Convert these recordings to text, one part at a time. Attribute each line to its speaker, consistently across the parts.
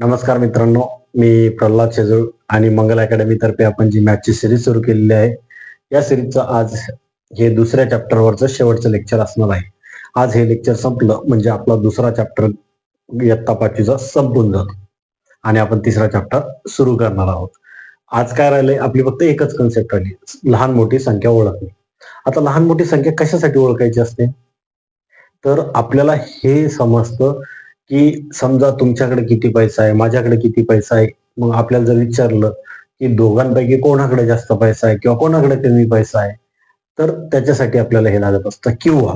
Speaker 1: नमस्कार मित्रांनो मी प्रल्हाद शेजूळ आणि मंगल अकॅडमी तर्फे आपण जी मॅचची सिरीज सुरू केलेली आहे या सिरीजचं आज हे दुसऱ्या चॅप्टरवरचं शेवटचं लेक्चर असणार आहे. आज हे लेक्चर संपलं म्हणजे आपला दुसरा चॅप्टर इयत्ता पाचवीचा संपून जातो. आणि आपण तिसरा चॅप्टर सुरू करणार आहोत. आज काय राहिलंय आपली फक्त एकच कन्सेप्ट आली लहान मोठी संख्या ओळखणे. आता लहान मोठी संख्या कशासाठी ओळखायची असते? तर आपल्याला हे समजतं की समजा तुमच्याकडे किती पैसा आहे माझ्याकडे किती पैसा आहे मग आपल्याला जर विचारलं की दोघांपैकी कोणाकडे जास्त पैसा आहे किंवा कोणाकडे कमी पैसा आहे तर त्याच्यासाठी आपल्याला हे लागत असतं. किंवा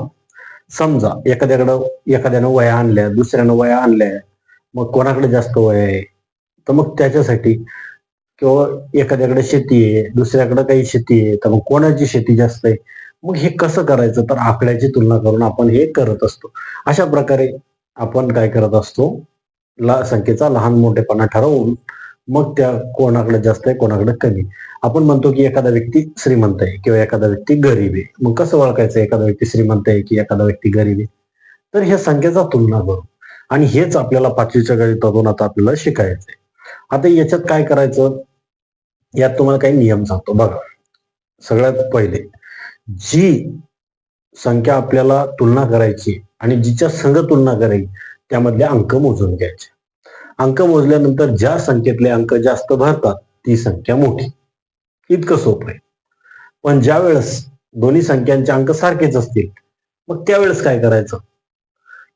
Speaker 1: समजा एखाद्याकडं एखाद्यानं वया आणल्या दुसऱ्यानं वया आणल्या मग कोणाकडे जास्त वय आहे तर मग त्याच्यासाठी किंवा एखाद्याकडे शेती आहे दुसऱ्याकडे काही शेती आहे तर मग कोणाची शेती जास्त आहे मग हे कसं करायचं? तर आकड्याची तुलना करून आपण हे करत असतो. अशा प्रकारे आपण काय करत असतो ला संख्येचा लहान मोठेपणा ठरवून मग त्या कोणाकडे जास्त आहे कोणाकडे कमी आपण म्हणतो की एखादा व्यक्ती श्रीमंत आहे किंवा एखादा व्यक्ती गरीब आहे. मग कसं ओळखायचं एखादा व्यक्ती श्रीमंत आहे की एखादा व्यक्ती गरीब आहे? तर ह्या संख्येचा तुलना करू. आणि हेच आपल्याला पाचवीच्या गणितातून आता आपल्याला शिकायचंय आता याच्यात काय करायचं? यात तुम्हाला काही नियम सांगतो. बघा सगळ्यात पहिले जी संख्या आपल्याला तुलना करायची आणि जिच्या संघ तुलना करेल त्यामधले अंक मोजून घ्यायचे. अंक मोजल्यानंतर ज्या संख्येतले अंक जास्त भरतात ती संख्या मोठी. इतकं सोपं आहे. पण ज्या वेळेस दोन्ही संख्यांचे अंक सारखेच असतील मग त्यावेळेस काय करायचं?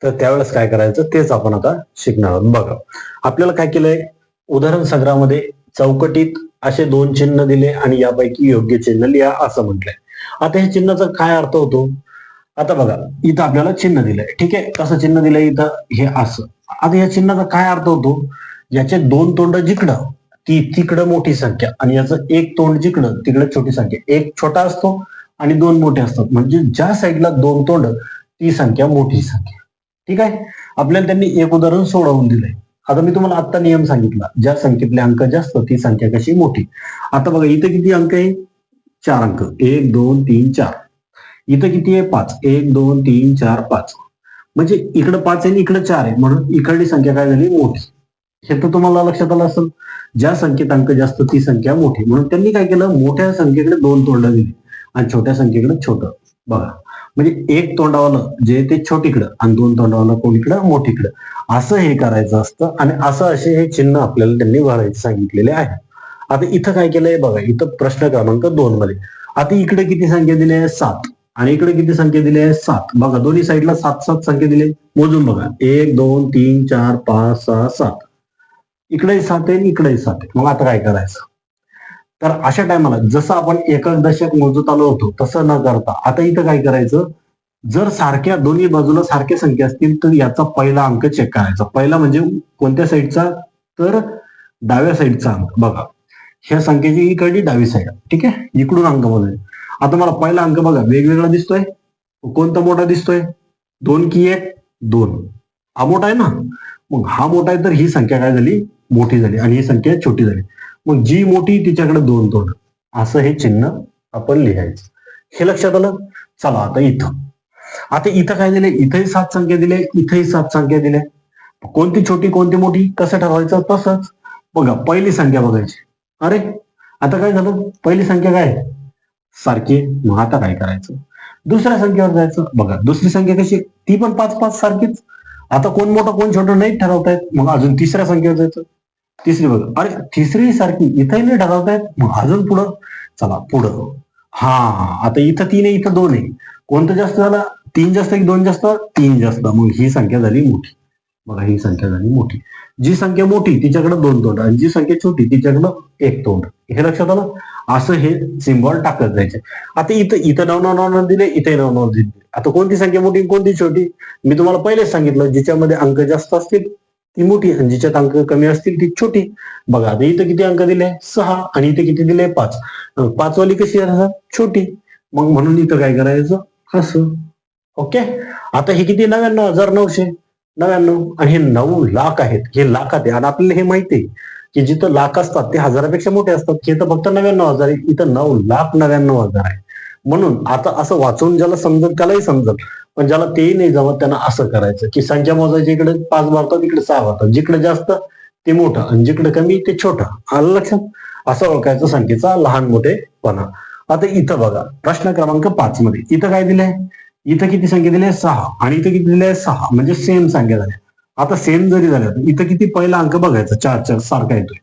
Speaker 1: तर त्यावेळेस काय करायचं? तेच आपण आता शिकणार आहोत बघा आपल्याला काय केलंय? उदाहरण संग्रहामध्ये चौकटीत असे दोन चिन्ह दिले आणि यापैकी योग्य चिन्ह लिहा असं म्हटलंय. आता हे चिन्हाचा काय अर्थ होतो? आता बघा इथं आपल्याला चिन्ह दिलंय. ठीक आहे? कसं चिन्ह दिलंय इथं? हे असं. आता या चिन्हाचा काय अर्थ होतो? याचे दोन तोंड जिकडं ती तिकडं मोठी संख्या आणि याचं एक तोंड जिकडं तिकडं छोटी संख्या. एक छोटा असतो आणि दोन मोठे असतात. म्हणजे ज्या साईडला दोन तोंड ती संख्या मोठी संख्या. ठीक आहे? आपल्याला त्यांनी एक उदाहरण सोडवून दिलंय. आता मी तुम्हाला आत्ता नियम सांगितला. ज्या संख्येतले अंक जास्त ती संख्या कशी मोठी? आता बघा इथं किती अंक आहे? चार अंक. एक दोन तीन चार. इथं किती आहे? पाच. एक दोन तीन चार पाच. म्हणजे इकडं पाच आहे आणि इकडं चार आहे. म्हणून इकडली संख्या काय झाली? मोठी. हे तर तुम्हाला लक्षात आलं असेल. ज्या संख्येत अंक जास्त ती संख्या मोठी. म्हणून त्यांनी काय केलं? मोठ्या संख्येकडे दोन तोंड दिली. आणि छोट्या संख्येकडे छोटं. बघा. म्हणजे एक तोंडावालं जे ते छोटीकडं आणि दोन तोंडावालं कोणीकडं मोठीकडं असं हे करायचं असतं. आणि असं असे हे चिन्ह आपल्याला त्यांनी भरायचे सांगितलेले आहे. आता इथं काय केलंय? बघा. इथं प्रश्न क्रमांक दोन मध्ये. आता इकडे किती संख्या दिली आहे? सात. आणि इकडे किती संख्या दिले आहेत सात. बघा दोन्ही साईडला सात सात संख्या दिले मोजून बघा. एक दोन तीन चार पाच सहा सात. इकडेही सात आहे इकडेही सात आहे. मग आता काय करायचं? तर अशा टायमाला जसं आपण एकक दशक मोजत आलो होतो तसं न करता आता इथं काय करायचं? जर सारख्या दोन्ही बाजूला सारख्या संख्या असतील तर याचा पहिला अंक चेक करायचा. पहिला म्हणजे कोणत्या साईडचा? तर डाव्या साईडचा अंक. बघा. ह्या संख्येची इकडली डावी साईड ठीक आहे? इकडून अंक मोजायचे. आता मला पहिला अंक बघा वेगवेगळा दिसतोय. कोणता मोठा दिसतोय? दोन की एक दोन. हा मोठा आहे ना? मग हा मोठा आहे तर ही संख्या काय झाली? मोठी झाली आणि ही संख्या छोटी झाली. मग जी मोठी तिच्याकडे दोन दोन असं हे चिन्ह आपण लिहायचं. हे लक्षात आलं? चला आता इथं. आता इथं काय दिले इथंही सात संख्या दिले इथंही सात संख्या दिल्या कोणती छोटी कोणती मोठी? कसं ठरवायचं? तसंच. बघा पहिली संख्या बघायची. अरे आता काय झालं? पहिली संख्या काय? सारखी मग आता काय करायचं? दुसऱ्या संख्येवर जायचं? बघा दुसरी संख्या कशी? ती पण पाच पाच सारखीच. आता कोण मोठं कोण छोटं नाही ठरवतायत. मग अजून तिसऱ्या संख्येवर जायचं. तिसरी बघा. अरे तिसरी सारखी इथंही नाही ठरवतायत. मग अजून पुढं? चला पुढं हो. हा. आता इथं तीन आहे इथं दोन आहे. कोणतं जास्त झालं? तीन जास्त की दोन जास्त तीन जास्त. मग ही संख्या झाली मोठी. बघा ही संख्या झाली मोठी. जी संख्या मोठी तिच्याकडे दोन तोंड आणि जी संख्या छोटी तिच्याकडं एक तोंड. हे लक्षात आलं? असं हे सिम्बॉल टाकत जायचे. आता इथं इथं नव नव नव दिले इथे नव नव दिले. आता कोणती संख्या मोठी कोणती छोटी? मी तुम्हाला पहिलेच सांगितलं जिच्यामध्ये अंक जास्त असतील ती मोठी आणि जिच्यात अंक कमी असतील ती छोटी. बघा आता इथं किती अंक दिले? सहा आणि इथे किती दिले? पाच. पाच वाली कशी आहे? छोटी. मग म्हणून इथं काय करायचं? असं. ओके? आता हे किती? नव्याण्णव हजार नऊशे. नव्याण्णव आणि हे नऊ लाख आहेत. हे लाखात आहे आणि आपल्याला हे माहिती आहे की जिथं लाख असतात ते हजारापेक्षा मोठे असतात. हे तर फक्त नव्याण्णव हजार आहे इथं नऊ लाख नव्याण्णव हजार आहे म्हणून आता असं वाचून ज्याला समजत त्यालाही समजत. पण ज्याला तेही नाही जमत त्यांना असं करायचं की संख्या मोजायची इकडे पाच भारतात इकडे सहा भरतात जिकडे जास्त ते मोठं. आणि जिकडे कमी ते छोटं. आलं लक्षात? असं ओळखायचं संख्येचा लहान मोठेपणा. आता इथं बघा. प्रश्न क्रमांक पाच मध्ये. इथं काय दिलंय? इथं किती संख्या दिली आहे? सहा. आणि इथं किती दिले आहे? सहा. म्हणजे सेम संख्या झाल्या आता सेम जरी झाल्या इथं किती पहिला अंक बघायचा? चार चार सारखा येतोय.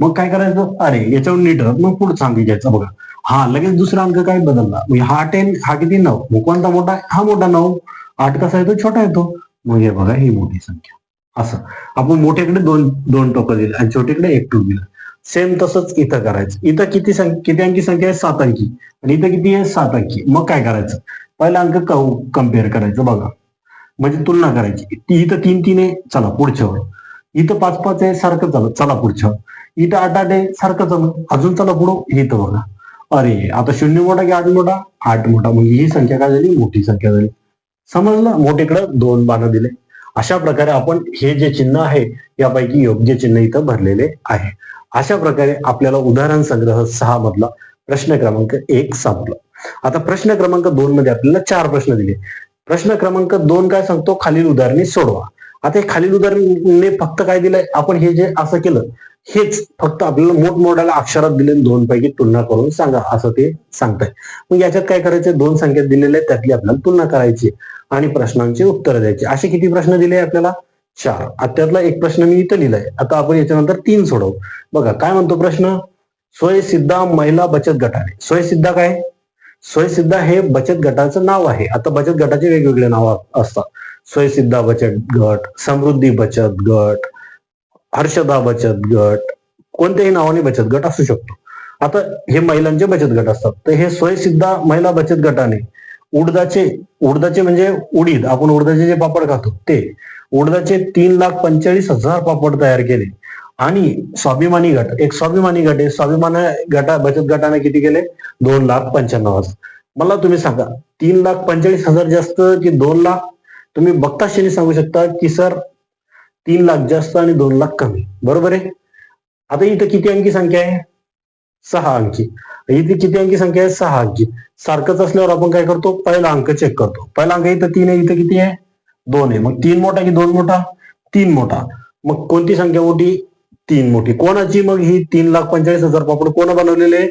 Speaker 1: मग काय करायचं? अरे याच्यावर नीट मग पुढचा अंक घ्यायचा बघा. हा लगेच दुसरा अंक काय बदलला? हा टेन हा किती नऊ? मग कोणता मोठा? हा मोठा नऊ. आठ कसा येतो? छोटा येतो. मग हे बघा ही मोठी संख्या. असं. आपण मोठ्याकडे दोन दोन टोकं दिलं आणि छोटीकडे एक टोक दिलं. सेम तसंच इथं करायचं. इथं किती संख्या किती अंकी संख्या आहे? सात अंकी. आणि इथं किती आहे? सात अंकी. मग काय करायचं? पहिला अंक कंपेअर करायचं बघा. म्हणजे तुलना करायची. ती इथं तीन तीन आहे चला पुढच्यावर इथं पाच पाच आहे सारखं चालू चला पुढच्यावर इथं आठ आठ आहे सारखं चालू. अजून चला पुढं इथं बघा. अरे आता शून्य मोठा की आठ मोठा? आठ मोठा. म्हणजे ही संख्या काय झाली? मोठी संख्या झाली. समजलं? मोठेकडं दोन बाण दिले. अशा प्रकारे आपण हे जे चिन्ह आहे यापैकी योग्य चिन्ह इथं भरलेले आहे. अशा प्रकारे आपल्याला उदाहरण संग्रह सहा मधला प्रश्न क्रमांक एक संपला आता प्रश्न क्रमांक दोन मध्ये आपल्याला चार प्रश्न दिले. प्रश्न क्रमांक दोन काय सांगतो? खालील उदाहरणे सोडवा. आता हे खालील उदाहरणे फक्त काय दिलंय? आपण हे जे असं केलं हेच फक्त आपल्याला मोठमोठ्याला अक्षरात दिले दोन पैकी तुलना करून सांगा असं ते सांगताय. मग याच्यात काय करायचं दोन संख्या दिलेल्या आहेत त्यातली आपल्याला तुलना करायची आणि प्रश्नांची उत्तरं द्यायची. असे किती प्रश्न दिले आपल्याला? चार. आत्यातला त्यातला एक प्रश्न मी इथं लिहिलाय. आता आपण याच्यानंतर तीन सोडवू. बघा काय म्हणतो प्रश्न? स्वयंसिद्धा महिला बचत गटाने. स्वयंसिद्धा काय? स्वयंसिद्धा हे बचत गटाचं नाव आहे. आता बचत गटाचे वेगवेगळे नाव असतात. स्वयंसिद्धा बचत गट समृद्धी बचत गट हर्षदा बचत गट कोणत्याही नावाने बचत गट असू शकतो. आता हे महिलांचे बचत गट असतात. तर हे स्वयंसिद्धा महिला बचत गटाने उडदाचे उडदाचे म्हणजे उडीद. आपण उडदाचे जे पापड खातो ते. उडदाचे तीन लाख पंचेचाळीस हजार पापड तयार केले. आणि स्वाभिमानी गट एक स्वाभिमानी गट आहे. स्वाभिमानी गटा बचत गटाने किती केले? दोन लाख पंच्याण्णव हजार. मला तुम्ही सांगा तीन लाख पंचेचाळीस हजार जास्त की दोन लाख? तुम्ही बघताक्षणी सांगू शकता की सर तीन लाख जास्त आणि दोन लाख कमी. बरोबर आहे? आता इथं किती अंकी संख्या आहे? सहा अंकी. इथे किती अंकी संख्या आहे? सहा अंकी. सारखंच असल्यावर आपण काय करतो? पहिला अंक चेक करतो. पहिला अंक इथं तीन आहे इथं किती आहे? दोन आहे. मग तीन मोठा की दोन मोठा? तीन मोठा. मग कोणती संख्या मोठी? तीन मोठी. कोणाची मग ही तीन लाख पंचेचाळीस हजार पापड कोण बनवलेले?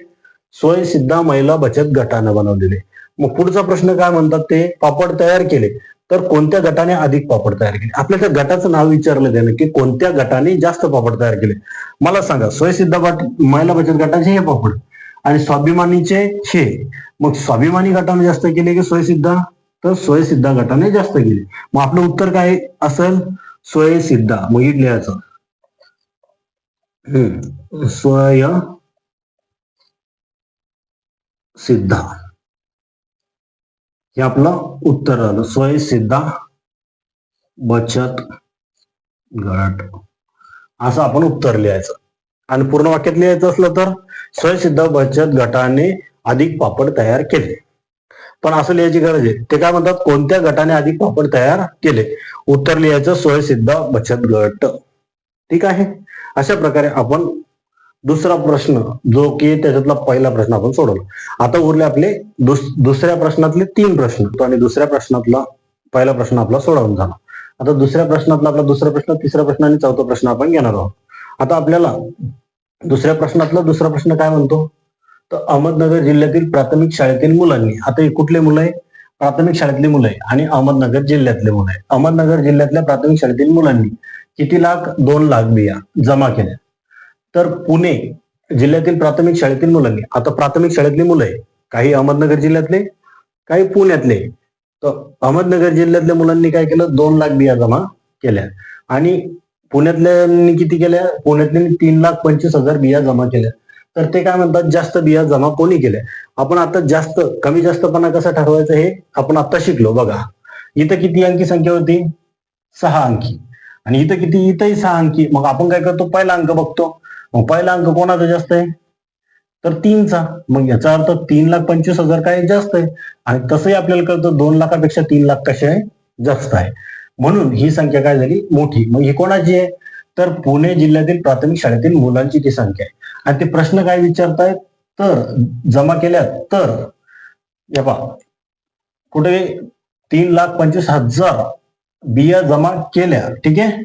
Speaker 1: स्वयंसिद्धा महिला बचत गटानं बनवलेले. मग पुढचा प्रश्न काय म्हणतात ते? पापड तयार केले तर कोणत्या गटाने अधिक पापड तयार केले? आपल्या त्या गटाचं नाव विचारलं त्याने की कोणत्या गटाने जास्त पापड तयार केले? मला सांगा स्वयंसिद्धा महिला बचत गटाचे हे पापड आणि स्वाभिमानीचे हे. मग स्वाभिमानी गटाने जास्त केले की स्वयंसिद्धा तर स्वयंसिद्धा गटाने जास्त केले. मग आपलं उत्तर काय असेल? स्वयंसिद्धा मग हे लिहायचं. स्वय सिद्धा. हे आपलं उत्तर आलं. स्वयसिद्धा बचत गट. असं आपण उत्तर लिहायचं. आणि पूर्ण वाक्यात लिहायचं असलं तर स्वयंसिद्ध बचत गटाने अधिक पापड तयार केले. पण असं लिहायची गरज आहे. ते काय म्हणतात? कोणत्या गटाने अधिक पापड तयार केले? उत्तर लिहायचं स्वयंसिद्ध बचत गट. ठीक आहे? अशा प्रकारे आपण दुसरा प्रश्न जो की त्याच्यातला पहिला प्रश्न आपण सोडवला. आता उरले आपले दुस- दुसऱ्या प्रश्नातले तीन प्रश्न. तो आणि दुसऱ्या प्रश्नातला पहिला प्रश्न आपला सोडवून झाला. आता दुसऱ्या प्रश्नातला आपला दुसरा प्रश्न तिसरा प्रश्न आणि चौथा प्रश्न आपण घेणार आहोत. आता आपल्याला दुसऱ्या प्रश्नातला दुसरा प्रश्न काय म्हणतो? तर अहमदनगर जिल्ह्यातील प्राथमिक शाळेतील मुलांनी आता हे कुठले मुलं आहे? प्राथमिक शाळेतली मुलं आहे आणि अहमदनगर जिल्ह्यातले मुलं आहे. अहमदनगर जिल्ह्यातल्या प्राथमिक शाळेतील मुलांनी किती लाख? दोन लाख बिया जमा केल्या तर पुणे जिल्ह्यातील प्राथमिक शाळेतील मुलांनी आता प्राथमिक शाळेतली मुलं आहे काही अहमदनगर जिल्ह्यातले काही पुण्यातले तर अहमदनगर जिल्ह्यातल्या मुलांनी काय केलं? दोन लाख बिया जमा केल्या. आणि पुण्यातल्यांनी किती केल्या? पुण्यातल्यांनी तीन लाख पंचवीस हजार बिया जमा केल्या. तर ते काय म्हणतात? जास्त बिया जमा कोणी केल्या? आपण आता जास्त कमी जास्तपणा कसा ठरवायचं हे आपण आता शिकलो. बघा इथं किती अंकी संख्या होती? सहा अंकी. आणि इथं किती इथंही सहा अंकी. मग आपण काय करतो? पहिला अंक बघतो. मग पहिला अंक कोणाचा जास्त आहे? तर तीनचा. मग याचा अर्थ तीन लाख पंचवीस हजार काय जास्त आहे? आणि तसंही आपल्याला कळतं दोन लाखापेक्षा तीन लाख कसे आहे? जास्त आहे. म्हणून ही संख्या काय झाली? मोठी. मग ही कोणाची आहे? तर पुणे जिल्ह्यातील प्राथमिक शाळेतील मुलांची ती संख्या आहे. आणि ते प्रश्न काय विचारतायत? तर जमा केल्यात. तर या पहा. कुठे? तीन लाख पंचवीस हजार. बिया जमा केल्या ठीक आहे?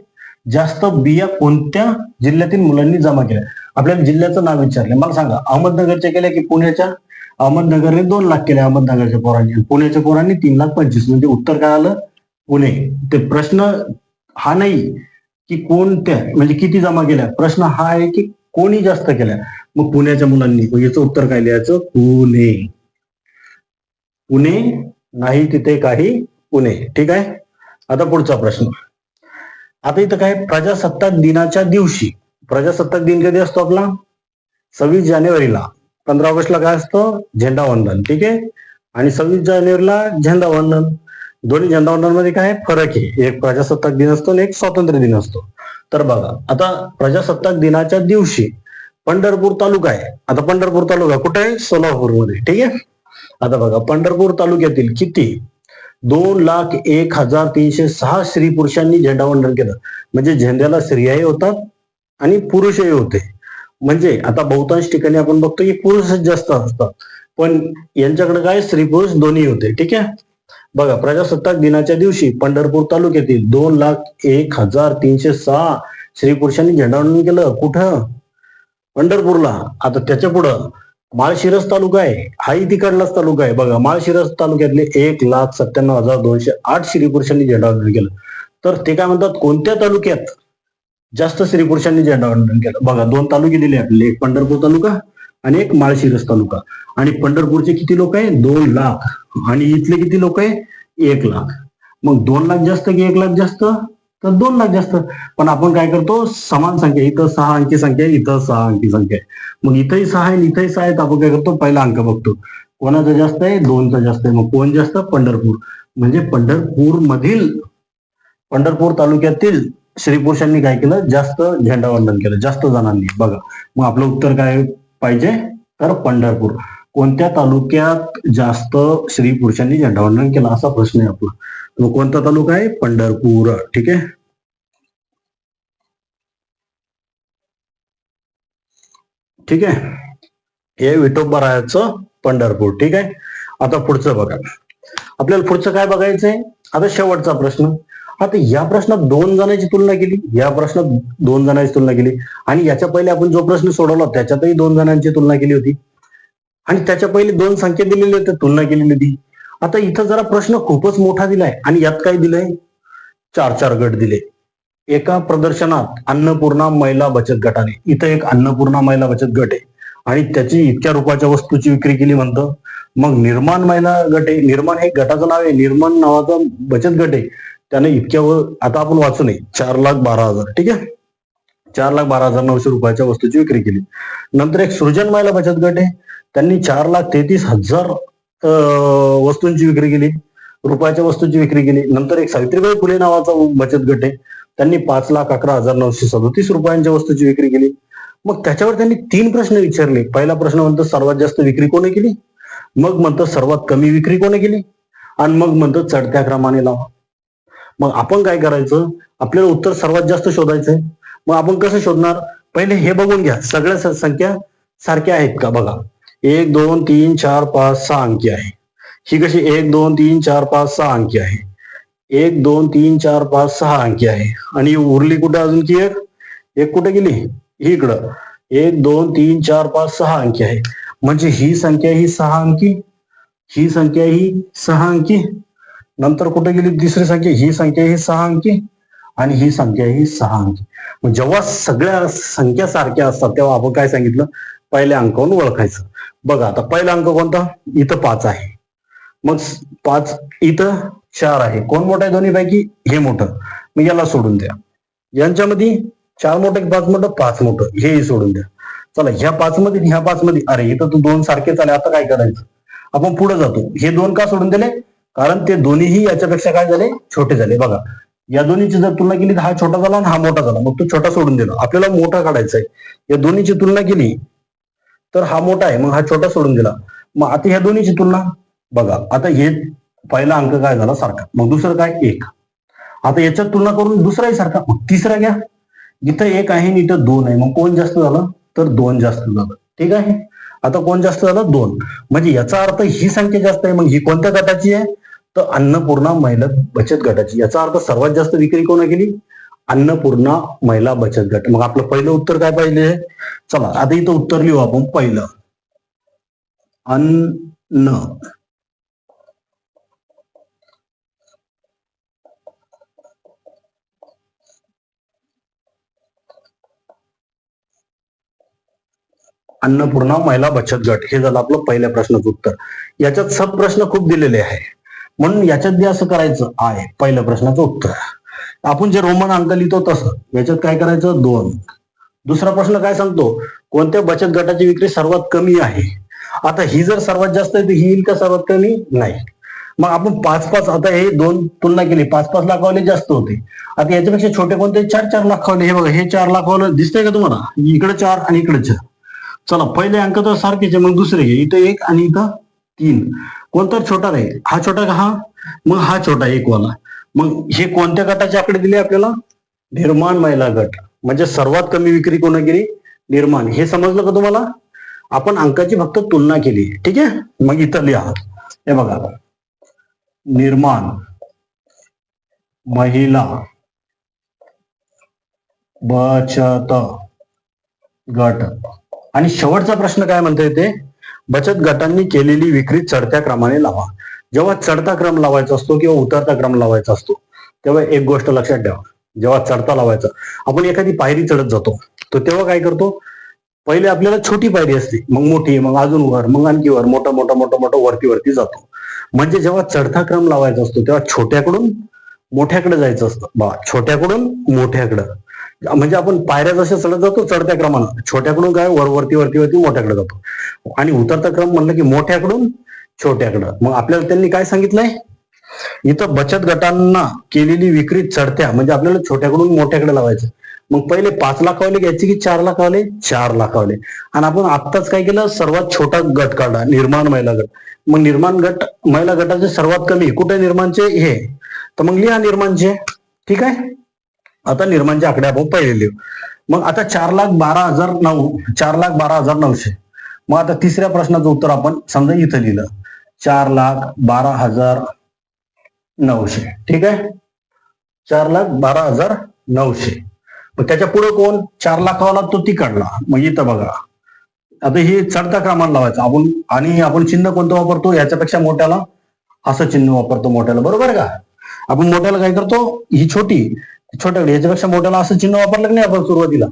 Speaker 1: जास्त बिया कोणत्या जिल्ह्यातील मुलांनी जमा केल्या? आपल्याला जिल्ह्याचं नाव विचारले. मला सांगा अहमदनगरच्या केल्या की पुण्याच्या? अहमदनगरने दोन लाख केले अहमदनगरच्या पोरांनी. पुण्याच्या पोरांनी तीन लाख पंचवीस. म्हणजे उत्तर काय आलं? पुणे. ते प्रश्न हा नाही की कोणत्या म्हणजे किती जमा केल्या? प्रश्न हा आहे की कोणी जास्त केल्या? मग पुण्याच्या मुलांनी. याचं उत्तर काय लिहायचं? पुणे. पुणे नाही तिथे काही पुणे. ठीक आहे? आता पुढचा प्रश्न. आता इथं काय? प्रजासत्ताक दिनाच्या दिवशी. प्रजासत्ताक दिन कधी असतो आपला? सव्वीस जानेवारीला. पंधरा ऑगस्टला काय असतं? झेंडावंदन ठीक आहे? आणि सव्वीस जानेवारीला झेंडावंदन दोन्ही झेंडावंदनमध्ये काय? फरक आहे. एक प्रजासत्ताक दिन असतो आणि एक स्वातंत्र्य दिन असतो. तर बघा आता प्रजासत्ताक दिनाच्या दिवशी पंढरपूर तालुका आहे. आता पंढरपूर तालुका कुठे आहे? सोलापूरमध्ये. ठीक आहे? आता बघा पंढरपूर तालुक्यातील किती दोन लाख एक हजार तीनशे सहा स्त्री पुरुषांनी झेंडावंदन केलं. म्हणजे झेंड्याला स्त्रियाही होतात आणि पुरुषही होते. म्हणजे आता बहुतांश ठिकाणी आपण बघतो की पुरुषच जास्त असतात. पण यांच्याकडे काय? स्त्री पुरुष दोन्ही होते. ठीक आहे? बघा प्रजासत्ताक दिनाच्या दिवशी पंढरपूर तालुक्यातील दोन लाख एक हजार तीनशे सहा स्त्री पुरुषांनी झेंडावंदन केलं. कुठं? पंढरपूरला. आता त्याच्या पुढं माळशिरस तालुका आहे. हाही तिकडलाच तालुका आहे. बघा माळशिरस तालुक्यातले एक लाख सत्त्याण्णव हजार दोनशे आठ स्त्री पुरुषांनी झेंडावंदन केलं. तर ते काय म्हणतात कोणत्या तालुक्यात जास्त स्त्री पुरुषांनी झेंडावंदन केलं? बघा दोन तालुके दिले आपले एक पंढरपूर तालुका आणि एक माळशिरस तालुका. आणि पंढरपूरचे किती लोक आहे? दोन लाख. आणि इथले किती लोक आहे? एक लाख. मग दोन लाख जास्त की एक लाख जास्त? तर दोन लाख जास्त. पण आपण काय करतो? समान संख्या इथं सहा अंकी संख्या आहे इथं सहा अंकी संख्या. आहे मग इथंही सहा आहे इथंही सहा आहेत तर आपण काय करतो? पहिला अंक बघतो. कोणाचा जास्त आहे? दोनचा जास्त आहे. मग कोण जास्त? पंढरपूर. म्हणजे पंढरपूर मधील पंढरपूर तालुक्यातील श्री पुरुषांनी काय केलं? जास्त झेंडावंदन केलं. जास्त जणांनी. बघा. मग आपलं उत्तर काय पाहिजे? तर पंढरपूर. कोणत्या तालुक्यात जास्त स्त्री पुरुषांनी झेंडावंदन केलं? असा प्रश्न आहे आपला. मग कोणता तालुका आहे? पंढरपूर. ठीक आहे. ठीक आहे. हे विठोबरायाचं पंढरपूर. ठीक आहे. आता पुढचं बघा. आपल्याला पुढचं काय बघायचंय आता शेवटचा प्रश्न. आता या प्रश्नात दोन जणांची तुलना केली. या प्रश्नात दोन जणांची तुलना केली. आणि याच्या पहिले आपण जो प्रश्न सोडवला त्याच्यातही दोन जणांची तुलना केली होती. आणि त्याच्या पहिले दोन संख्या दिलेली होत्या तुलना केलेली होती. आता इथं जरा प्रश्न खूपच मोठा दिलाय आणि यात काय दिलंय? चार चार गट दिले. एका प्रदर्शनात अन्नपूर्णा महिला बचत गटाने इथं एक अन्नपूर्णा महिला बचत गट आहे. आणि त्याची इतक्या रुपयाच्या वस्तूची विक्री केली म्हणतं. मग निर्माण महिला गट आहे. निर्माण हे गटाचं नाव आहे. निर्माण नावाचा बचत गट आहे. त्याने इतक्या आता आपण वाचू नये चार लाख बारा हजार. ठीक आहे? चार लाख बारा हजार नऊशे रुपयाच्या वस्तूची विक्री केली. नंतर एक सृजन महिला बचत गट आहे. त्यांनी चार लाख तेहतीस हजार वस्तूंची विक्री केली रुपयाच्या वस्तूंची विक्री केली. नंतर एक सावित्रीबाई फुले नावाचा बचत गट आहे. त्यांनी पाच लाख अकरा हजार नऊशे सदोतीस रुपयांच्या वस्तूची विक्री केली. मग त्याच्यावर त्यांनी तीन प्रश्न विचारले. पहिला प्रश्न म्हणतो सर्वात जास्त विक्री कोणी केली? मग म्हणतो सर्वात कमी विक्री कोणी केली? आणि मग म्हणतो चढत्या क्रमाने लावा. मग आपण काय करायचं? आपल्याला उत्तर सर्वात जास्त शोधायचंय. मग आपण कसं शोधणार? पहिले हे बघून घ्या. सगळ्या संख्या सारख्या आहेत का? बघा. एक दोन तीन चार पाच सहा अंकी आहे. ही कशी एक दोन तीन चार पाच सहा अंकी आहे. एक दोन तीन चार पाच सहा अंकी आहे. आणि उरली कुठे अजून की एक? एक कुठे गेली? ही इकडं. एक दोन तीन चार पाच सहा अंकी आहे. म्हणजे ही संख्या ही सहा अंकी? ही संख्या ही सहा अंकी? नंतर कुठे गेली तिसरी संख्या? ही संख्या ही सहा अंकी? आणि ही संख्या ही सहा अंकी. जेव्हा सगळ्या संख्या सारख्या असतात तेव्हा आपण काय सांगितलं? पहिल्या अंकावरून ओळखायचं. बघा आता पहिला अंक कोणता? इथं पाच आहे. मग पाच इथं चार आहे. कोण मोठं आहे दोन्ही पैकी हे मोठं. मग याला सोडून द्या. यांच्यामध्ये चार मोठं पाच मोठं पाच मोठं. हेही सोडून द्या. चला ह्या पाच मध्ये ह्या पाच मध्ये अरे इथं तू दोन सारखेच आले. आता काय करायचं? आपण पुढे जातो. हे दोन का सोडून दिले? कारण ते दोन्हीही याच्यापेक्षा काय झाले? छोटे झाले. बघा या दोन्हीची जर तुलना केली तर हा छोटा झाला आणि हा मोठा झाला. मग तो छोटा सोडून दिला. आपल्याला मोठा काढायचा आहे. या दोन्हीची तुलना केली तर हा मोठा आहे. मग हा छोटा सोडून दिला. मग आता ह्या दोन्हीची तुलना बघा. आता हे पहिला अंक काय झाला? सारखा. मग दुसरं काय? एक. आता याच्यात तुलना करून दुसराही सारखा. मग तिसरा घ्या. इथं एक आहे आणि इथं दोन आहे. मग कोण जास्त झालं? तर दोन जास्त झालं. ठीक आहे? आता कोण जास्त झालं? दोन. म्हणजे याचा अर्थ ही संख्या जास्त आहे. मग ही कोणत्या गटाची आहे? तर अन्नपूर्णा महिला बचत गटाची. याचा अर्थ सर्वात जास्त विक्री कोणा केली? अन्नपूर्णा महिला बचत गट. मग आपलं पहिलं उत्तर काय पाहिजे? चला आता इथं उत्तर लिहू आपण पहिलं. अन्न. अन्नपूर्णा महिला बचत गट हे झालं आपलं पहिल्या प्रश्नाचं उत्तर. याच्यात सब प्रश्न खूप दिलेले आहे. म्हणून याच्यात जे असं करायचं आहे पहिल्या प्रश्नाचं उत्तर. आपण जे रोमन अंक लिहितो तसं याच्यात काय करायचं? दोन. दुसरा प्रश्न काय सांगतो? कोणत्या बचत गटाची विक्री सर्वात कमी आहे? आता ही जर सर्वात जास्त आहे तर ही येईल का सर्वात कमी? नाही. मग आपण पाच पाच आता हे दोन तुलना केली. पाच पाच लाखवाले जास्त होते. आता याच्यापेक्षा छोटे कोणते? चार चार लाखवाले. हे बघा हे चार लाखवाले दिसतंय का तुम्हाला? इकडे चार आणि इकडे चार. चला पहिले अंक तर सारखेच आहे मग दुसरे घे. इथं एक आणि इथं तीन. कोणता छोटा राहील हा छोटा का हा? मग हा छोटा एक वाला. मग हे कोणत्या गटाचे आकडे दिले आपल्याला? निर्माण महिला गट. म्हणजे सर्वात कमी विक्री कोणा केली? निर्माण. हे समजलं का तुम्हाला? आपण अंकाची फक्त तुलना केली. ठीक आहे? मग इथं लिहा. हे बघा. निर्माण महिला बचत गट. आणि शेवटचा प्रश्न काय म्हणता येते? बचत गटांनी केलेली विक्री चढत्या क्रमाने लावा. जेव्हा चढता क्रम लावायचा असतो किंवा उतरता क्रम लावायचा असतो तेव्हा एक गोष्ट लक्षात ठेवा. जेव्हा चढता लावायचा आपण एखादी पायरी चढत जातो तर तेव्हा काय करतो? पहिले आपल्याला छोटी पायरी असते. मग मोठी मग अजून वर मग आणखी वर मोठा मोठा मोठा मोठा वरती वरती जातो. म्हणजे जेव्हा चढता क्रम लावायचा असतो तेव्हा छोट्याकडून मोठ्याकडे जायचं असतं. बा छोट्याकडून मोठ्याकडं. म्हणजे आपण पायऱ्या जशा चढत जातो चढत्या क्रमानं. छोट्याकडून काय? वर वरती वरती वरती मोठ्याकडे जातो. आणि उतरता क्रम म्हणलं की मोठ्याकडून छोट्याकडं. मग आपल्याला त्यांनी काय सांगितलंय? इथं बचत गटांना केलेली विक्री चढत्या. म्हणजे आपल्याला छोट्याकडून मोठ्याकडे लावायचं. मग पहिले पाच लाखावले घ्यायचे की चार लाखावले? चार लाखावले. आणि आपण आत्ताच काय केलं? सर्वात छोटा गट काढला निर्माण महिला गट. मग निर्माण गट महिला गटाचे सर्वात कमी. कुठे निर्माणचे? हे. तर मग लिहा निर्माणचे. ठीक आहे? आता निर्माणचे आकडे आपण पहिले लिहू. मग आता चार लाख बारा हजार नऊ. चार लाख बारा हजार नऊशे. मग आता तिसऱ्या प्रश्नाचं उत्तर आपण समजा इथं लिहिलं. चार लाख बारा हजार नऊशे. ठीक आहे? चार लाख बारा हजार नऊशे. मग त्याच्या पुढे कोण? चार लाखावाला तो ती काढला मग इथं बघा. आता हे चढता क्रमांक लावायचा. आपण आणि आपण चिन्ह कोणतं वापरतो? याच्यापेक्षा मोठ्याला असं चिन्ह वापरतो मोठ्याला. बरोबर का? आपण मोठ्याला काय करतो? ही छोटी छोट्याकडे. याच्यापेक्षा मोठ्याला असं चिन्ह वापरलं की नाही आपण सुरुवातीला?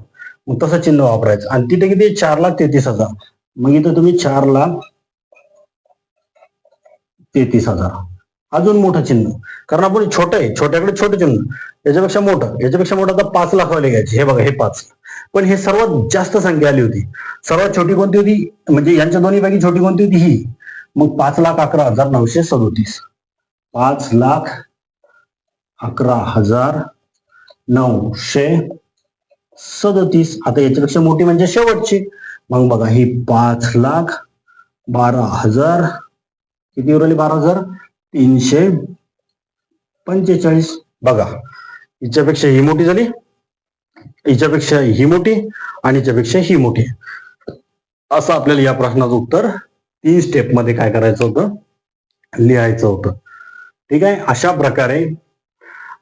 Speaker 1: मग तसं चिन्ह वापरायचं. आणि तिथे किती? चार लाख तेहतीस हजार. मग इथं तुम्ही चार लाख तेहतीस हजार. अजून मोठं चिन्ह. कारण आपण छोटं आहे छोट्याकडे छोटं चिन्ह. याच्यापेक्षा मोठं. याच्यापेक्षा मोठं आता पाच लाखावाले घ्यायचे. हे बघा हे पाच. पण हे सर्वात जास्त संख्या आली होती. सर्वात छोटी कोणती होती? म्हणजे यांच्या दोन्ही पैकी छोटी कोणती होती? ही. मग पाच लाख अकरा हजार नऊशे सदोतीस. पाच लाख अकरा हजार नऊशे सदतीस. आता याच्यापेक्षा मोठी म्हणजे शेवटची. मग बघा ही पाच लाख बारा हजार किती उरली? बारा हजार? तीनशे पंचेचाळीस. बघा. हिच्यापेक्षा ही मोठी झाली. हिच्यापेक्षा ही मोठी आणि हिच्यापेक्षा ही मोठी. असं आपल्याला या प्रश्नाचं उत्तर तीन स्टेपमध्ये काय करायचं होतं? लिहायचं होतं. ठीक आहे? अशा प्रकारे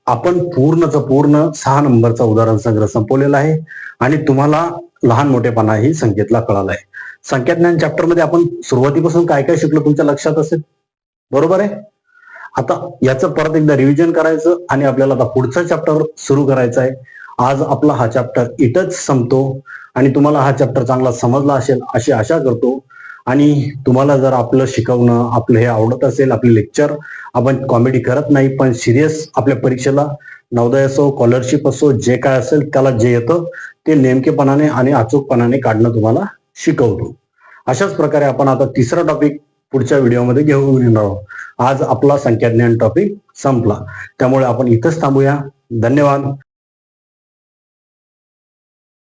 Speaker 1: आपण पूर्णच पूर्ण सहा नंबरचा उदाहरण संग्रह संपवलेला आहे आणि तुम्हाला लहान मोठेपणा ही संख्येतला कळाला आहे. संख्याज्ञान चॅप्टरमध्ये आपण सुरुवातीपासून काय काय शिकलो तुमच्या लक्षात असेल? बरोबर आहे? आता याचं परत एकदा रिव्हिजन करायचं आणि आपल्याला आता पुढचा चॅप्टर सुरू करायचा आहे. आज आपला हा चॅप्टर इथंच संपतो आणि तुम्हाला हा चॅप्टर चांगला समजला असेल अशी आशा करतो. आणि तुम्हाला जर आपलं शिकवणं आपलं हे आवडत असेल आपले लेक्चर आपण कॉमेडी करत नाही पण सिरियस आपल्या परीक्षेला नवोदय असो स्कॉलरशिप असो जे काय असेल त्याला जे येतं ते नेमकेपणाने आणि अचूकपणाने काढणं तुम्हाला शिकवतो. अशाच प्रकारे आपण आता तिसरा टॉपिक पुढच्या व्हिडिओमध्ये घेऊन येणार आहोत. आज आपला संख्याज्ञान टॉपिक संपला. त्यामुळे आपण इथंच थांबूया. धन्यवाद.